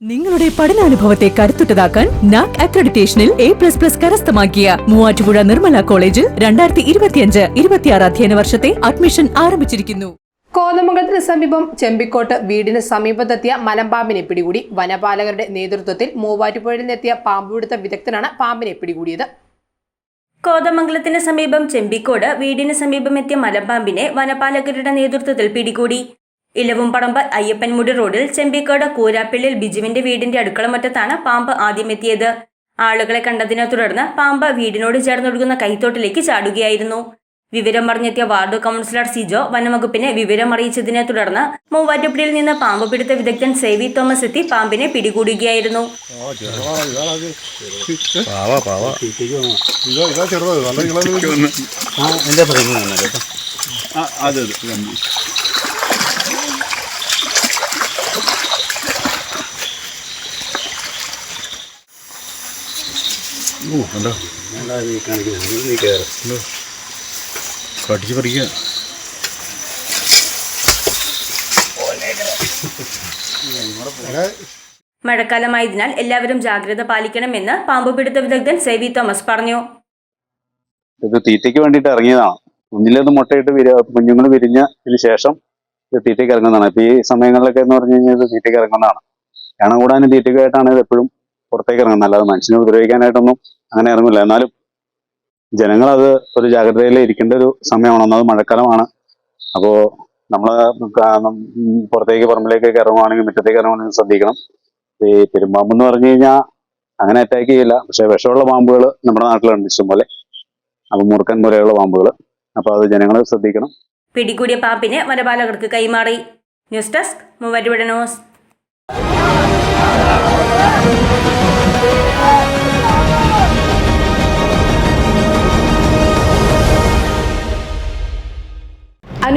നിങ്ങളുടെ പഠനാനുഭവത്തെ കരുത്തുറ്റതാക്കാൻ നാക് അക്രഡിറ്റേഷനിൽ എ പ്ലസ് പ്ലസ് കരസ്ഥമാക്കിയ മൂവാറ്റുപുഴ നിർമ്മല കോളേജിൽ രണ്ടായിരത്തി ഇരുപത്തിയഞ്ച് ഇരുപത്തിയാറ് അധ്യയന വർഷത്തെ അഡ്മിഷൻ ആരംഭിച്ചിരിക്കുന്നു. കോതമംഗലത്തിന് സമീപം ചെമ്പിക്കോട്ട് വീടിന് സമീപത്തെത്തിയ മലമ്പാമ്പിനെ പിടികൂടി വനപാലകരുടെ നേതൃത്വത്തിൽ മൂവാറ്റുപുഴയിൽ നിന്നെത്തിയ പാമ്പുപിടുത്ത വിദഗ്ധനാണ് പാമ്പിനെ പിടികൂടിയത്. കോതമംഗലത്തിന് സമീപം ചെമ്പിക്കോട് വീടിന് സമീപമെത്തിയ മലമ്പാമ്പിനെ വനപാലകരുടെ നേതൃത്വത്തിൽ പിടികൂടി. ഇലവുംപറമ്പ് അയ്യപ്പൻമുടി റോഡിൽ ചെമ്പിക്കോട് കൂരാപ്പിള്ളിൽ ബിജുവിന്റെ വീടിന്റെ അടുക്കളമുറ്റത്താണ് പാമ്പ് ആദ്യം എത്തിയത് ആളുകളെ കണ്ടതിനെ തുടർന്ന് പാമ്പ് വീടിനോട് ചേർന്നൊഴുകുന്ന കൈത്തോട്ടിലേക്ക് ചാടുകയായിരുന്നു വിവരം അറിഞ്ഞെത്തിയ വാർഡ് കൗൺസിലർ സിജോ വനംവകുപ്പിനെ വിവരം അറിയിച്ചതിനെ തുടർന്ന് മൂവാറ്റുപുഴയിൽ നിന്ന് പാമ്പ് പിടുത്ത വിദഗ്ധൻ സേവി തോമസ് എത്തി പാമ്പിനെ പിടികൂടുകയായിരുന്നു പാവാ ഓ കണ്ടോ? എന്താ കടിച്ച് പറിക്കുക മഴക്കാലമായതിനാൽ എല്ലാവരും ജാഗ്രത പാലിക്കണമെന്ന് പാമ്പുപിടുത്ത വിദഗ്ധൻ സേവി തോമസ് പറഞ്ഞു. ഇത് തീറ്റയ്ക്ക് വേണ്ടിയിട്ട് ഇറങ്ങിയതാണ്. ഒന്നിലൊന്ന് മുട്ടയിട്ട് വിര കുഞ്ഞുങ്ങൾ വിരിഞ്ഞതിന് ശേഷം ഇത് തീറ്റയ്ക്ക് ഇറങ്ങുന്നതാണ്. ഇപ്പൊ ഈ സമയങ്ങളിലൊക്കെ എന്ന് പറഞ്ഞു കഴിഞ്ഞാൽ ഇത് തീറ്റയ്ക്ക് ഇറങ്ങുന്നതാണ്. കാരണം കൂടാനും തീറ്റയ്ക്കായിട്ടാണ് ഇത് എപ്പോഴും പുറത്തേക്ക് ഇറങ്ങുന്നത് അല്ലാതെ മനുഷ്യനെ ഉപദ്രവിക്കാനായിട്ടൊന്നും അങ്ങനെ ഇറങ്ങില്ല എന്നാലും ജനങ്ങൾ അത് ഒരു ജാഗ്രതയിൽ ഇരിക്കേണ്ട ഒരു സമയമാണ്. ഒന്നത് മഴക്കാലമാണ്. അപ്പോൾ നമ്മൾ പുറത്തേക്ക് പറമ്പിലേക്കൊക്കെ ഇറങ്ങുവാണെങ്കിൽ മുറ്റത്തേക്ക് ഇറങ്ങുവാണെങ്കിൽ ശ്രദ്ധിക്കണം. ഈ പെരുമ്പാമ്പ് എന്ന് പറഞ്ഞു കഴിഞ്ഞാൽ അങ്ങനെ അറ്റാക്ക് ചെയ്യില്ല. പക്ഷെ വിഷമുള്ള പാമ്പുകൾ നമ്മുടെ നാട്ടിലുണ്ട് ഇഷ്ടംപോലെ. അപ്പൊ മുറുക്കൻ പോലെയുള്ള പാമ്പുകൾ. അപ്പൊ അത് ജനങ്ങൾ ശ്രദ്ധിക്കണം. പിടികൂടിയ പാമ്പിനെ വനപാലകർക്ക് കൈമാറി. News desk Muvattupuzha news.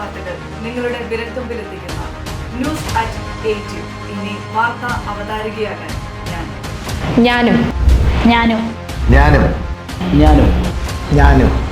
വാർത്തകൾ നിങ്ങളുടെ വിരൽത്തുമ്പിലെത്തിക്കുന്ന ന്യൂസ് അറ്റ് എയ്റ്റ് ഇനി വാർത്ത അവതാരികയാകാൻ ഞാൻ. ഞാനും. ഞാനും. ഞാനും. ഞാനും. ഞാനും.